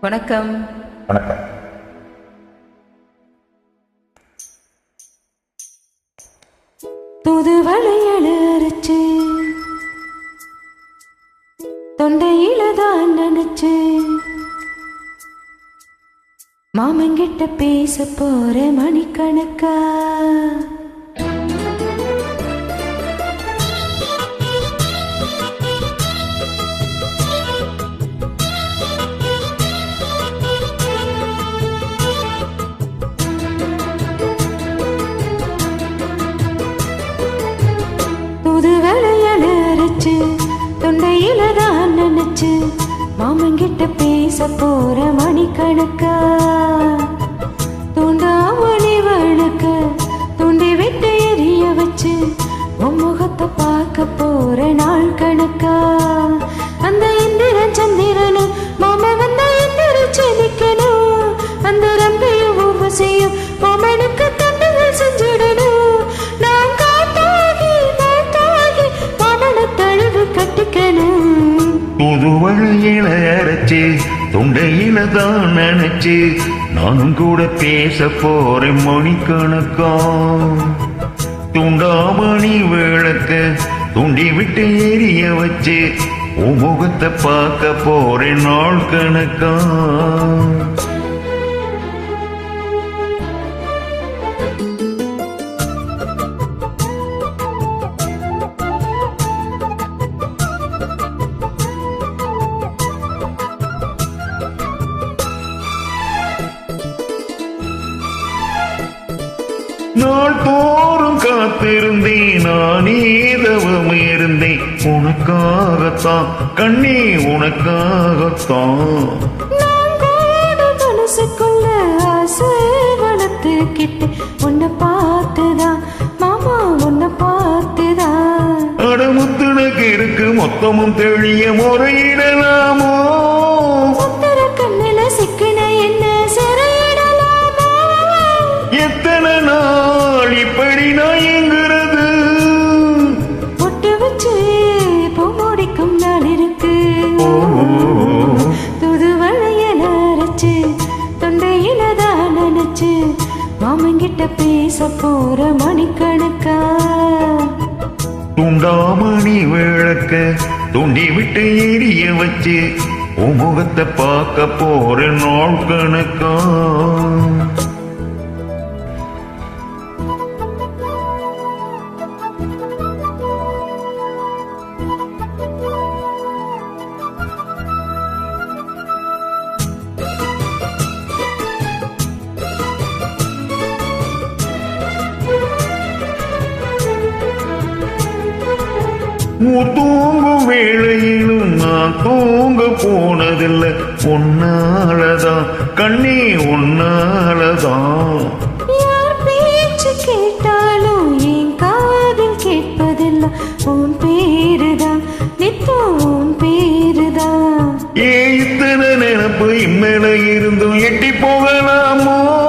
வணக்கம். வணக்கம். தூதுவளையல் அரைச்சு தொண்டையில தான் நினைச்சு மாமங்கிட்ட பேச போற மணிக்கணக்கா. வச்சு நினைச்சு மாமங்கிட்ட பேச போற மணிக்கணக்கா. தூண்டாமணி வழுக்க துண்டி விட்டு எரிய வச்சு உன் முகத்தை பார்க்க போற நாள் கணக்கா. அந்த இந்திர சந்திரனு மாமா வந்த இந்திர செதிக்கணும் அந்த ரம்பையும் உபசையும் புதுவழியில அரைச்சு தொண்டையில தான் நினைச்சு நானும் கூட பேச போறேன் மணிக்கணக்கா. துண்டாமணி விளக்க துண்டி விட்டு எரிய வச்சு உன் முகத்தை பார்க்க போறேன் நாள் கணக்கா. நாள் தோறும் காத்திருந்தேன் நானே தவம் இருந்தேன். உனக்காகத்தான் கண்ணே உனக்காகத்தான். மனசுக்குள்ள ஆசை வளர்த்துக்கிட்டு உன்னை பார்த்துதான் மாமா உன்னை பார்த்துதான். அடமுத்துனக்கு இருக்கு மொத்தமும் தெளிய முறையிடலாமோ? மாமங்கிட்ட பேச போற மணிக்கணக்கா. துண்டாமணி விளக்க துண்டி விட்டு எரிய வச்சு உன் முகத்தை பார்க்க போற நாள் கணக்கா? தூங்கும் வேளையிலும் நான் தூங்க போனதில்லை. உன்னாலதான் கண்ணே உன்னாலதான். பேச்சு கேட்டாலும் என் காதில் கேட்பதில்லை. உன் பேருதான் நித்தம் உன் பேருதான். ஏ இத்தனை நினப்பு இம்மேல இருந்தும் எட்டி போகலாமோ?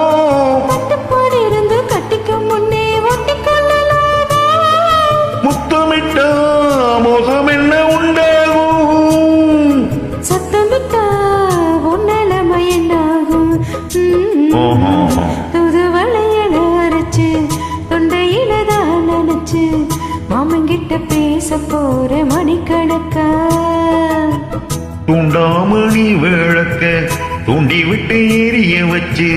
போற மணிக்கணக்கா. தூண்டாமணி விளக்க தூண்டி விட்டு எரிய வச்சு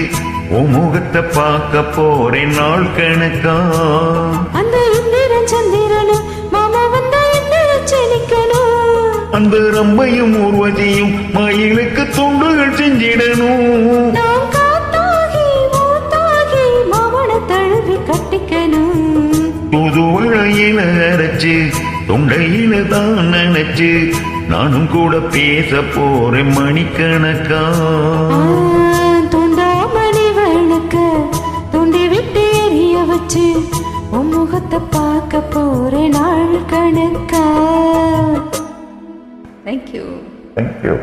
முகத்தை பார்க்க போறேன் நாள் கணக்கா. அந்த இந்திரன் சந்திரனும் மாமா வந்தா என்ன செனிக்கணும் அந்த ரம்பையும் ஊர்வதியும் மயிலுக்கு துண்டுகள் செஞ்சிடணும். நான் காத்தாகி மூத்தாகி மாமனை தழுவி கட்டிக்கணும். புது வழியில அரைச்சு தொண்டையில தான் நினைச்சு நானும் கூட பேச போறேன் மணிக்கணக்கா. தூண்டாமணி விளக்க தூண்டி விட்டு எரிய வச்சு உன் முகத்தை பார்க்க போற நாள் கணக்கா. Thank you thank you